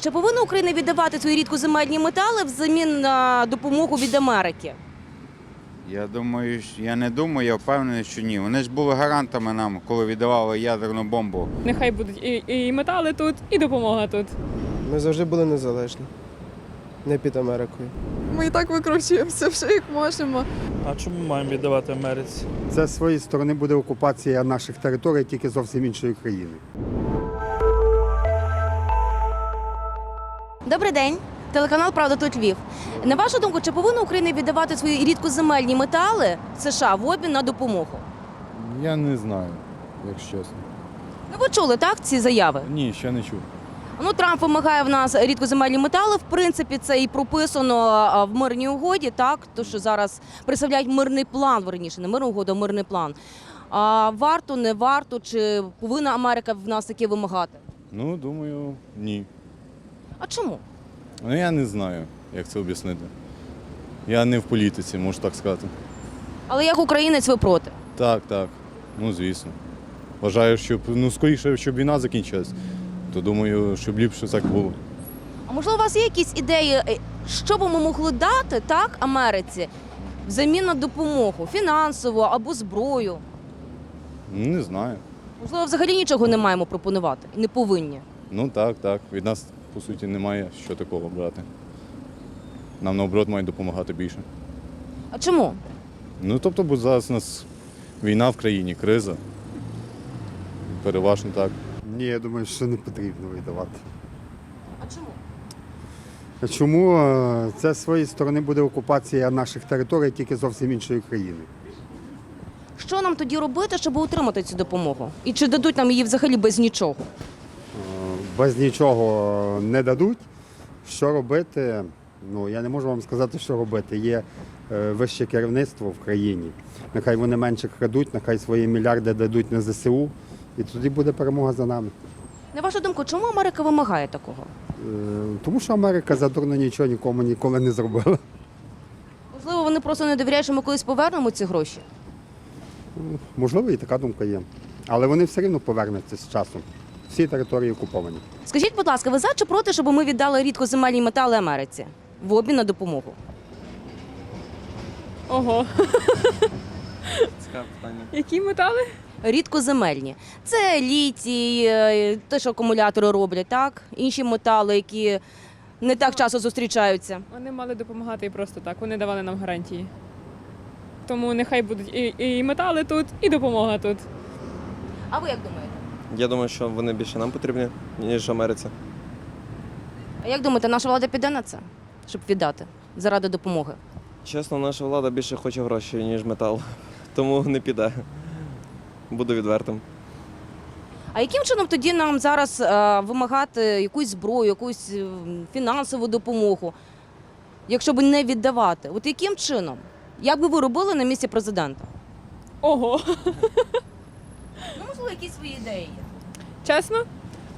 чи повинна Україна віддавати свої рідкоземельні метали взамін на допомогу від Америки? Я думаю, я не думаю, я впевнений, що ні. Вони ж були гарантами нам, коли віддавали ядерну бомбу. Нехай будуть і, і метали тут, і допомога тут. Ми завжди були незалежні. Не під Америкою. Ми і так викручуємося вже як можемо. А чому маємо віддавати Америці? Це з своєї сторони буде окупація наших територій тільки зовсім іншої країни. Добрий день. Телеканал Правда тут Львів. На вашу думку, чи повинна Україна віддавати свої рідкоземельні метали США в обмін на допомогу? Я не знаю, якщо чесно. Ну ви чули так ці заяви? Ні, ще не чув. Ну Трамп вимагає в нас рідкоземельні метали. В принципі, це і прописано в мирній угоді, так то що зараз представляють мирний план, верніше, не мирну угоду, а мирний план. А варто, не варто, чи повинна Америка в нас таке вимагати? Ну, думаю, ні. А чому? Ну я не знаю, як це об'яснити. Я не в політиці, можу так сказати. Але як українець ви проти? Так, так. Ну, звісно. Вважаю, щоб ну скоріше, щоб війна закінчилась, то думаю, щоб ліпше так було. А можливо, у вас є якісь ідеї, е, що би ми могли дати так Америці взамін на допомогу фінансову або зброю? Ну, не знаю. Можливо, взагалі нічого не маємо пропонувати і не повинні. Ну так, так. Від нас, по суті, немає що такого брати. Нам наоборот мають допомагати більше. А чому? Ну, тобто, бо зараз у нас війна в країні, криза. Переважно так. Ні, я думаю, що не потрібно видавати. А чому? А Чому це з своєї сторони буде окупація наших територій тільки зовсім іншої країни? Що нам тоді робити, щоб отримати цю допомогу? І чи дадуть нам її взагалі без нічого? Без нічого не дадуть. Що робити? Ну я не можу вам сказати, що робити. Є е, вище керівництво в країні. Нехай вони менше крадуть, нехай свої мільярди дадуть на ЗСУ, і тоді буде перемога за нами. На вашу думку, чому Америка вимагає такого? Е, Тому що Америка задурно нічого нікому ніколи не зробила. Можливо, вони просто не довіряють, що ми колись повернемо ці гроші. Можливо, і така думка є. Але вони все рівно повернуться з часом. Всі території окуповані. Скажіть, будь ласка, ви за чи проти, щоб ми віддали рідкоземельні метали Америці в обмін на допомогу? Ого. Цікаве питання. Які метали? Рідкоземельні. Це літій, е, те, що акумулятори роблять, так? Інші метали, які не так часто зустрічаються. Вони мали допомагати і просто так. Вони давали нам гарантії. Тому нехай будуть і, і метали тут, і допомога тут. А ви як думаєте? Я думаю, що вони більше нам потрібні, ніж Америці. А як думаєте, наша влада піде на це, щоб віддати заради допомоги? Чесно, наша влада більше хоче гроші, ніж метал. Тому не піде. Буду відвертим. А яким чином тоді нам зараз е, вимагати якусь зброю, якусь е, фінансову допомогу, якщо б не віддавати? От яким чином? Як би ви робили на місці президента? Ого. Ну, можливо, якісь свої ідеї є. Чесно?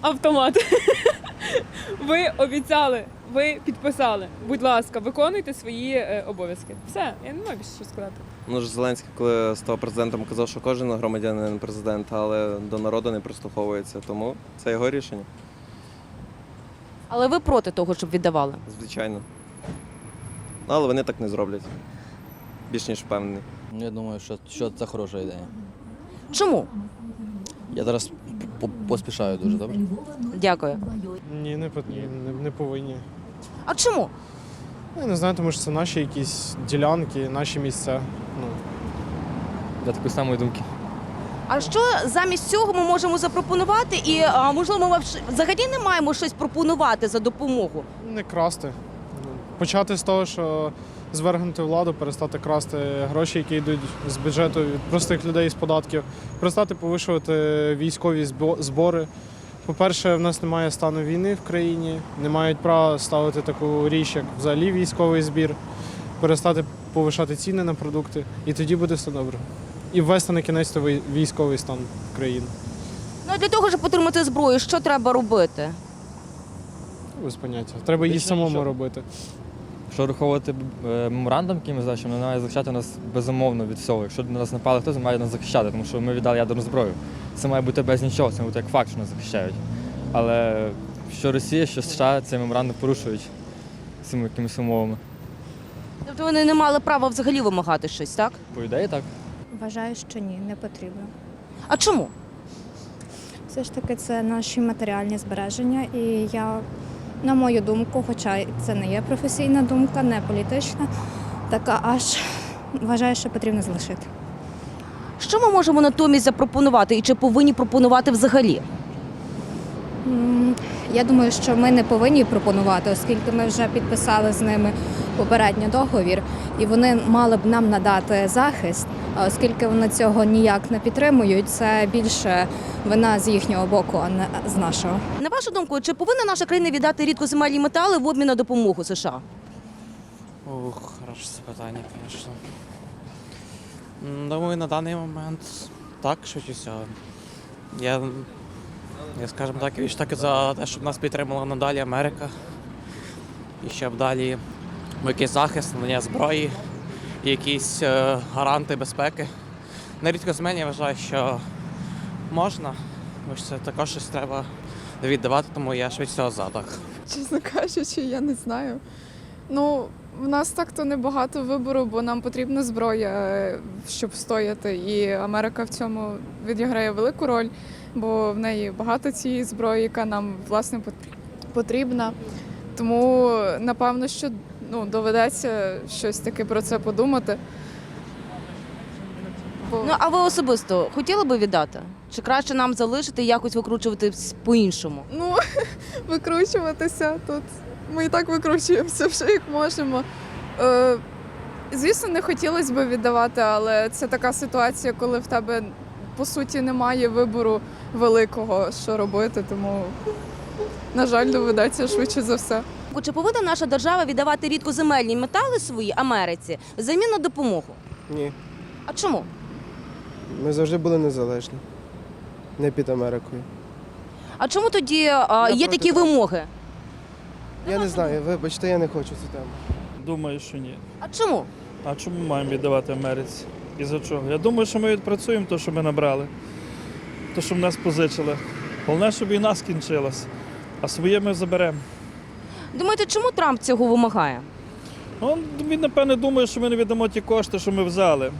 Автомат. Ви обіцяли, ви підписали. Будь ласка, виконуйте свої е, обов'язки. Все, я не маю більше що сказати. Ну ж Зеленський, коли став президентом, казав, що кожен громадянин президент, але до народу не прислуховується. Тому це його рішення, Але ви проти того, щоб віддавали? звичайно. Ну, Але вони так не зроблять. Більш ніж впевнений. Ну, Я думаю, що, що це хороша ідея. Чому? Я зараз поспішаю дуже добре. Дякую. Ні, не, не, не повинні. А чому? Я не знаю, тому що це наші якісь ділянки, наші місця. Ну, Я такої самої думки. А що замість цього ми можемо запропонувати? І а, можливо, ми взагалі не маємо щось пропонувати за допомогу. не красти. Почати з того, що звергнути владу, перестати красти гроші, які йдуть з бюджету від простих людей з податків, перестати повишувати військові збори. По-перше, в нас немає стану війни в країні, не мають права ставити таку річ, як взагалі військовий збір, перестати повишати ціни на продукти, і тоді буде все добре. І ввести на кінець військовий стан країни. Ну а для того, щоб отримати зброю, що треба робити? Без поняття. Треба її самому робити. Якщо рахувати е, меморандум, який ми знаємо, що вони мають захищати нас безумовно від всього. Якщо на нас напали, хтось має нас захищати, тому що ми віддали ядерну зброю. Це має бути без нічого, це має бути як факт, що нас захищають. Але що Росія, що США цей меморандум порушують цими якимись умовами. Тобто вони не мали права взагалі вимагати щось, так? По ідеї так. Вважаю, що ні, не потрібно. А чому? Все ж таки, це наші матеріальні збереження, і я, на мою думку, хоча це не є професійна думка, не політична, така аж вважаю, що потрібно залишити. Що ми можемо натомість запропонувати і чи повинні пропонувати взагалі? Я думаю, що ми не повинні пропонувати, оскільки ми вже підписали з ними попередній договір, і вони мали б нам надати захист. А оскільки вони цього ніяк не підтримують, це більше вина з їхнього боку, а не з нашого. На вашу думку, чи повинна наша країна віддати рідкоземельні метали в обмін на допомогу США? Ух, хороше запитання, звісно. Думаю, на даний момент так, швидше всього. Я, я скажімо так, більш так за те, щоб нас підтримала надалі Америка. І щоб далі якийсь захист, надання зброї, і якісь е, гаранти безпеки. Нерідко з мене я вважаю, що можна, що це також щось треба віддавати, тому я швидше всього за так. Чесно кажучи, я не знаю. Ну, в нас так-то небагато вибору, бо нам потрібна зброя, е, щоб стояти. І Америка в цьому відіграє велику роль, бо в неї багато цієї зброї, яка нам власне потрібна. Тому напевно, що ну, доведеться щось таке про це подумати. Бо... Ну а ви особисто хотіли би віддати? Чи краще нам залишити і якось викручувати по-іншому? Ну, викручуватися тут. Ми і так викручуємося вже як можемо. Е, звісно, не хотілося б віддавати, але це така ситуація, коли в тебе по суті немає вибору великого, що робити, тому, на жаль, доведеться швидше за все. Чи повинна наша держава віддавати рідкоземельні метали свої Америці взамін на допомогу? Ні. А чому? Ми завжди були незалежні. Не під Америкою. А чому тоді а, є такі того. вимоги? Я не знаю, вибачте, я не хочу цю тему. Думаю, що ні. А чому? А чому ми маємо віддавати Америці? І за чого? Я думаю, що ми відпрацюємо те, що ми набрали, те, що в нас позичили. Головне, щоб війна скінчилась, а своє ми заберемо. Думаєте, чому Трамп цього вимагає? Ну, він, напевне, думає, що ми не віддамо ті кошти, що ми взяли.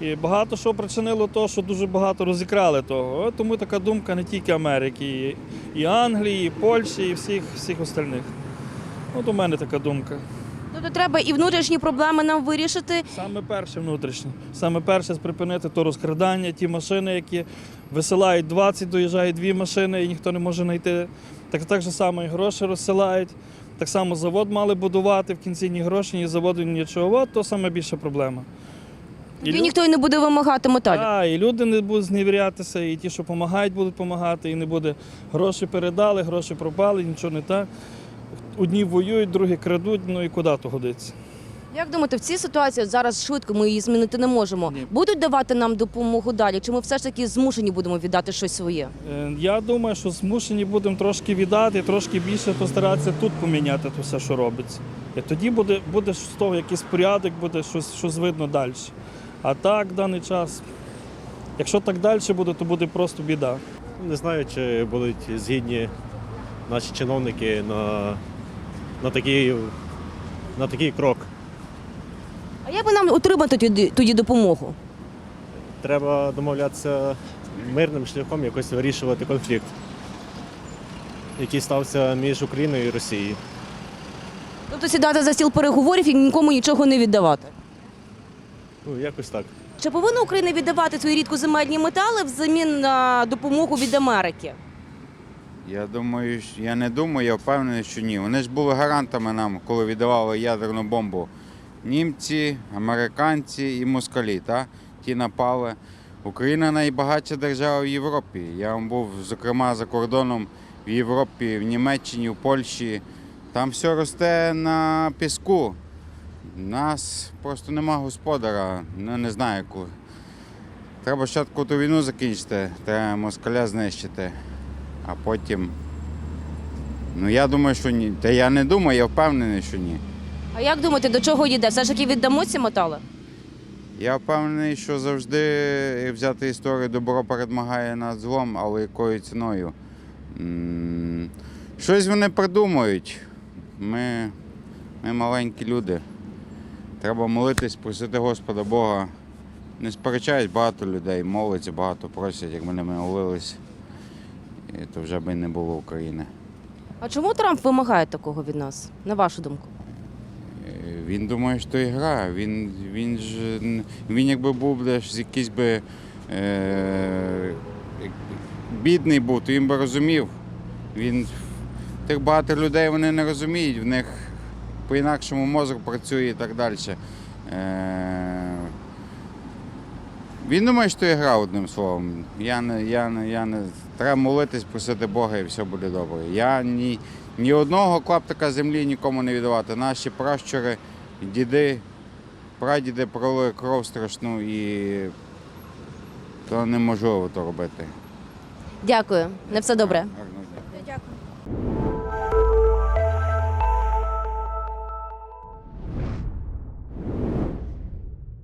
І багато що причинило того, що дуже багато розікрали того. Тому така думка не тільки Америки, і, Англії, і Польщі, і всіх, всіх остальних. От у мене така думка. Тобто треба і внутрішні проблеми нам вирішити. Саме перше внутрішнє. Саме перше припинити то розкрадання, ті машини, які висилають 20, доїжджають дві машини і ніхто не може знайти. Так, так же само і гроші розсилають. Так само завод мали будувати, в кінці ні гроші, ні заводу, ні нічого. От то саме більша проблема. Тоді люд... ніхто і не буде вимагати металів. Так, і люди не будуть зневірятися, і ті, що допомагають, будуть допомагати, і не буде гроші передали, гроші пропали, нічого не так. Одні воюють, другі крадуть, ну і куди то годиться. Як думаєте, в цій ситуації от зараз швидко ми її змінити не можемо. Ні. Будуть давати нам допомогу далі? Чи ми все ж таки змушені будемо віддати щось своє? Е, Я думаю, що змушені будемо трошки віддати, трошки більше постаратися тут поміняти то все, що робиться. І тоді буде, буде з того якийсь порядок, буде щось, щось видно далі. А так, в даний час, якщо так далі буде, то буде просто біда. Не знаю, чи будуть згідні наші чиновники на, на, такий, на такий крок. А як би нам отримати тоді, тоді допомогу? Треба домовлятися мирним шляхом якось вирішувати конфлікт, який стався між Україною і Росією. Тобто сідати за стіл переговорів і нікому нічого не віддавати. Ну, якось так. Чи повинна Україна віддавати свої рідкоземельні метали взамін на допомогу від Америки? Я думаю, що- я не думаю, я впевнений, що ні. Вони ж були гарантами нам, коли віддавали ядерну бомбу. Німці, американці і москалі, та? ті напали. Україна найбагатша держава в Європі. Я був, зокрема, за кордоном в Європі, в Німеччині, в Польщі. Там все росте на піску. Нас просто нема господара. Ну не знаю. ку- Треба спочатку ту війну закінчити, треба москаля знищити, а потім. Ну я думаю, що ні. Та я не думаю, я впевнений, що ні. А як думаєте, до чого йде? Все ж таки віддамо ці метали? Я впевнений, що завжди взяти історію добро перемагає над злом, але якою ціною. М, Щось вони придумують. Ми, ми маленькі люди. Треба молитись, просити Господа Бога. Не сперечають багато людей, моляться, багато просять, якби не ми молились, і то вже би не було України. А чому Трамп вимагає такого від нас, на вашу думку? Він думає, що ігра. Він, він ж він якби був десь якийсь би е, бідний був, то він би розумів. Він тих багато людей вони не розуміють, в них по-інакшому мозок працює і так далі. Е, він думає, що ігра одним словом. Я не, я не, я не... Треба молитись, просити Бога і все буде добре. Я ні, ні одного клаптика землі нікому не віддавати. Наші пращури, діди, прадіди пролили кров страшну і то неможливо то робити. Дякую, не все добре.